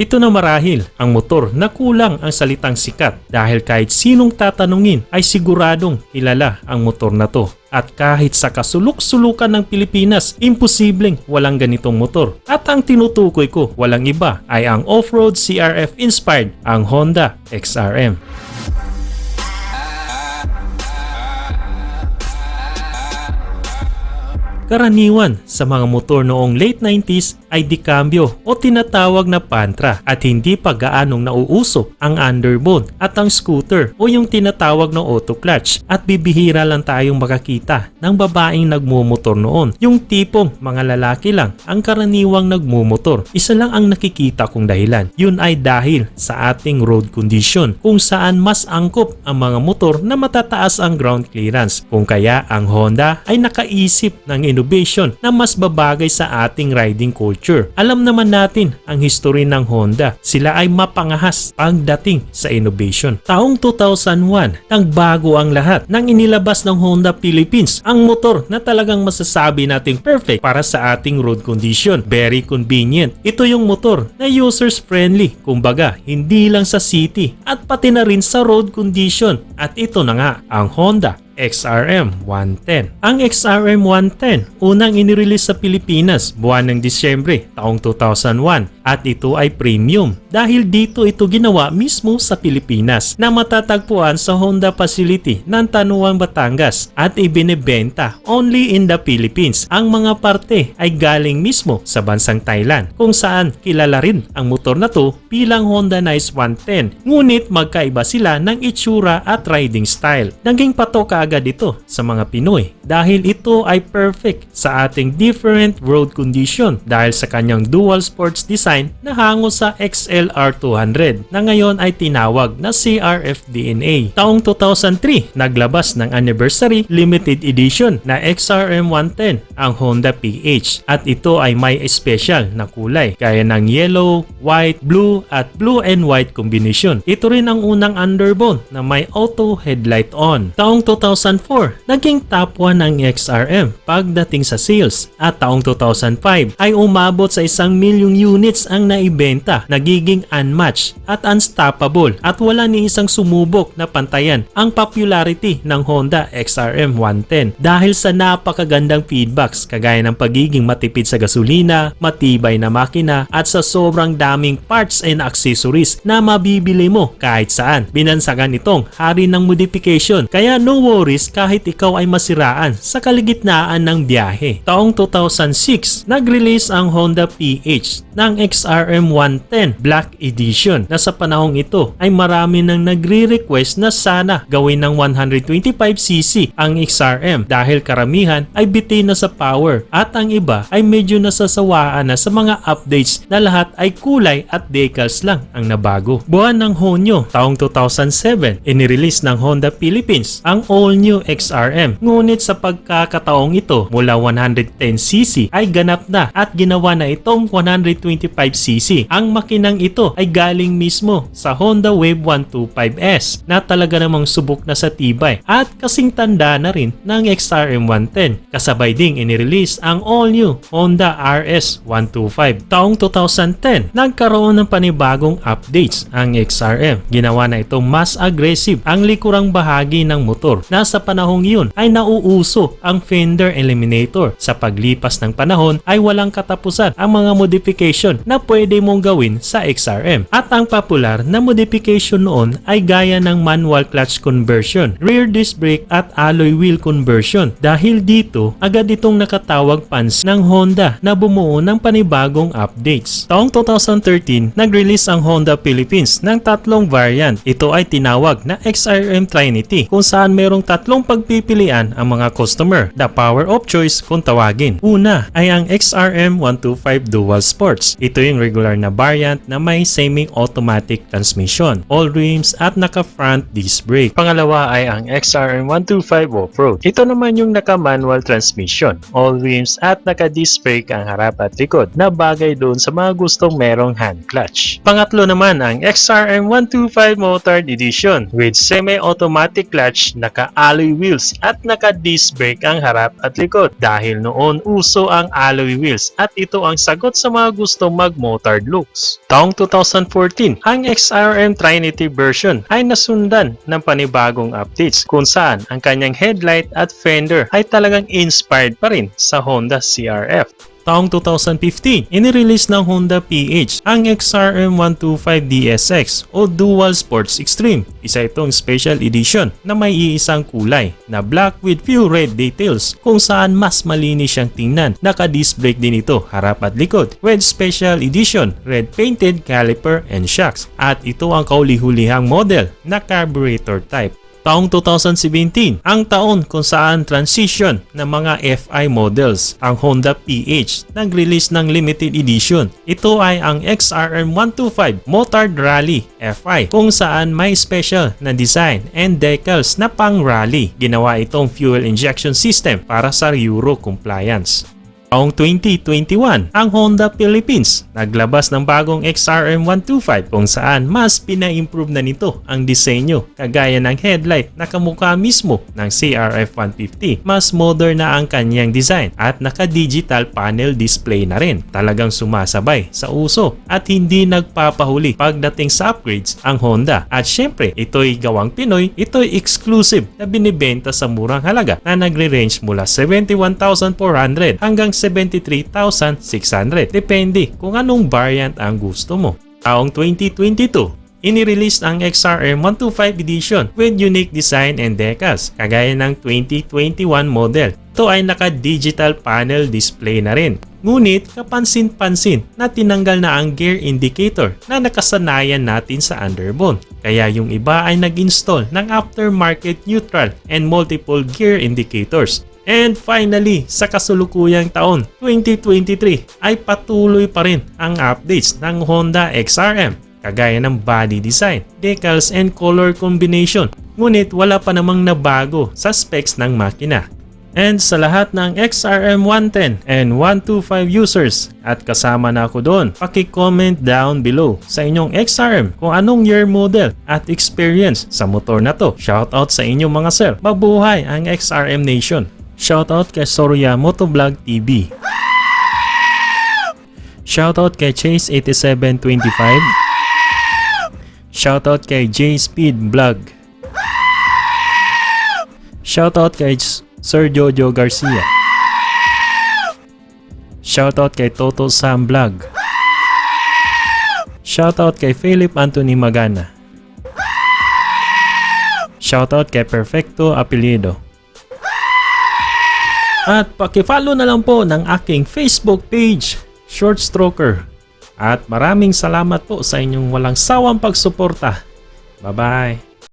Ito na marahil ang motor na kulang ang salitang sikat dahil kahit sinong tatanungin ay siguradong kilala ang motor na to. At kahit sa kasuluk-sulukan ng Pilipinas, imposibleng walang ganitong motor. At ang tinutukoy ko walang iba ay ang off-road CRF inspired ang Honda XRM. Karaniwan sa mga motor noong late 90s ay dikambyo o tinatawag na pantra at hindi pa gaanong nauuso ang underbone at ang scooter o yung tinatawag na auto clutch at bibihira lang tayong makakita ng babaeng nagmumotor noon. Yung tipong mga lalaki lang ang karaniwang nagmumotor. Isa lang ang nakikita kong dahilan. Yun ay dahil sa ating road condition kung saan mas angkop ang mga motor na matataas ang ground clearance. Kung kaya ang Honda ay nakaisip ng innovation na mas babagay sa ating riding culture. Alam naman natin ang history ng Honda. Sila ay mapangahas pagdating sa innovation. Taong 2001, nagbago ang lahat nang inilabas ng Honda Philippines ang motor na talagang masasabi nating perfect para sa ating road condition. Very convenient. Ito yung motor na users friendly. Kumbaga, hindi lang sa city at pati na rin sa road condition. At ito na nga ang Honda XRM 110. Ang XRM 110, unang inirelease sa Pilipinas buwan ng Disyembre taong 2001 at ito ay premium dahil dito ito ginawa mismo sa Pilipinas na matatagpuan sa Honda facility ng Tanuan, Batangas at ibinebenta only in the Philippines. Ang mga parte ay galing mismo sa bansang Thailand kung saan kilala rin ang motor na to bilang Honda Nice 110 ngunit magkaiba sila ng itsura at riding style. Naging patok agad ito sa mga Pinoy dahil ito ay perfect sa ating different road condition dahil sa kanyang dual sports design na hango sa XLR200 na ngayon ay tinawag na CRF-DNA. Taong 2003, naglabas ng anniversary limited edition na XRM 110 ang Honda PH at ito ay may special na kulay gaya ng yellow, white, blue at blue and white combination. Ito rin ang unang underbone na may auto headlight on. Taong 2004, naging top 1 ang XRM pagdating sa sales. At taong 2005 ay umabot sa isang milyong units ang naibenta, nagiging unmatched at unstoppable. At wala ni isang sumubok na pantayan ang popularity ng Honda XRM 110 dahil sa napakagandang feedbacks kagaya ng pagiging matipid sa gasolina, matibay na makina at sa sobrang daming parts and accessories na mabibili mo kahit saan. Binansagan itong hari ng modification. Kaya no worries kahit ikaw ay masiraan sa kaligitnaan ng biyahe. Taong 2006, nag-release ang Honda PH ng XRM 110 Black Edition na sa panahong ito ay marami nang nagre-request na sana gawin ng 125cc ang XRM dahil karamihan ay bitin na sa power at ang iba ay medyo nasasawaan na sa mga updates na lahat ay kulay at decals lang ang nabago. Buwan ng Honyo taong 2007, inirelease ng Honda Philippines ang all-new XRM. Ngunit sa pagkakataong ito mula 110cc ay ganap na at ginawa na itong 125cc. Ang makinang ito ay galing mismo sa Honda Wave 125S na talaga namang subok na sa tibay at kasing tanda na rin ng XRM 110. Kasabay ding inirelease ang all-new Honda RS 125. Taong 2010, nagkaroon ng panibagong updates ang XRM. Ginawa na itong mas aggressive ang likurang bahagi ng motor na sa panahong iyon ay nauuso ang fender eliminator. Sa paglipas ng panahon ay walang katapusan ang mga modification na pwede mong gawin sa XRM. At ang popular na modification noon ay gaya ng manual clutch conversion, rear disc brake at alloy wheel conversion. Dahil dito, agad itong nakatawag pans ng Honda na bumuo ng panibagong updates. Taong 2013, nag-release ang Honda Philippines ng tatlong variant. Ito ay tinawag na XRM Trinity kung saan merong tatlong pagpipilian ang mga customer. The power of choice kung tawagin. Una ay ang XRM 125 Dual Sports. Ito yung regular na variant na may semi-automatic transmission, all rims at naka-front disc brake. Pangalawa ay ang XRM 125 Off-Road. Ito naman yung naka-manual transmission, all rims at naka-disc brake ang harap at likod na bagay doon sa mga gustong merong hand clutch. Pangatlo naman ang XRM 125 Motard Edition with semi-automatic clutch, naka alloy wheels at naka-disc brake ang harap at likod dahil noon uso ang alloy wheels at ito ang sagot sa mga gusto mag-motard looks. Taong 2014, ang XRM Trinity version ay nasundan ng panibagong updates kung saan ang kanyang headlight at fender ay talagang inspired pa rin sa Honda CRF. Taong 2015, inirelease ng Honda PH ang XRM 125 DSX o Dual Sports Extreme. Isa itong special edition na may iisang kulay na black with few red details kung saan mas malinis siyang tingnan. Naka-disc brake din ito harap at likod with special edition red painted caliper and shocks. At ito ang kauli-hulihang model na carburetor type. Taong 2017, ang taon kung saan transition ng mga FI models. Ang Honda PH nag-release ng limited edition. Ito ay ang XRM 125 Motard Rally FI kung saan may special na design and decals na pang rally. Ginawa itong fuel injection system para sa Euro compliance. Taong 2021, ang Honda Philippines naglabas ng bagong XRM 125 kung saan mas pina-improve na nito ang disenyo kagaya ng headlight na kamukha mismo ng CRF 150. Mas modern na ang kanyang design at naka-digital panel display na rin. Talagang sumasabay sa uso at hindi nagpapahuli pagdating sa upgrades ang Honda. At syempre, ito'y gawang Pinoy, ito'y exclusive na binibenta sa murang halaga na nagre-range mula 71,400 hanggang 73,600. Depende kung anong variant ang gusto mo. Taong 2022, inirelease ang XRM 125 edition with unique design and decals kagaya ng 2021 model. Ito ay naka-digital panel display na rin. Ngunit kapansin-pansin na tinanggal na ang gear indicator na nakasanayan natin sa underbone. Kaya yung iba ay nag-install ng aftermarket neutral and multiple gear indicators And finally, sa kasulukuyang taon 2023 ay patuloy pa rin ang updates ng Honda XRM kagaya ng body design, decals and color combination. Ngunit wala pa namang nabago sa specs ng makina. And sa lahat ng XRM 110 and 125 users at kasama na ako doon, paki-comment down below sa inyong XRM kung anong year model at experience sa motor na to. Shoutout sa inyong mga sir. Mabuhay ang XRM Nation! Shoutout kay Soruya Motovlog TV. Shoutout kay Chase8725. Shoutout kay J Speed Vlog. Shoutout kay Sir Jojo Garcia. Shoutout kay Toto Sam Vlog. Shoutout kay Philip Anthony Magana. Shoutout kay Perfecto Apelyido. At pakifollow na lang po ng aking Facebook page, Short Stroker. At maraming salamat po sa inyong walang sawang pagsuporta. Bye-bye!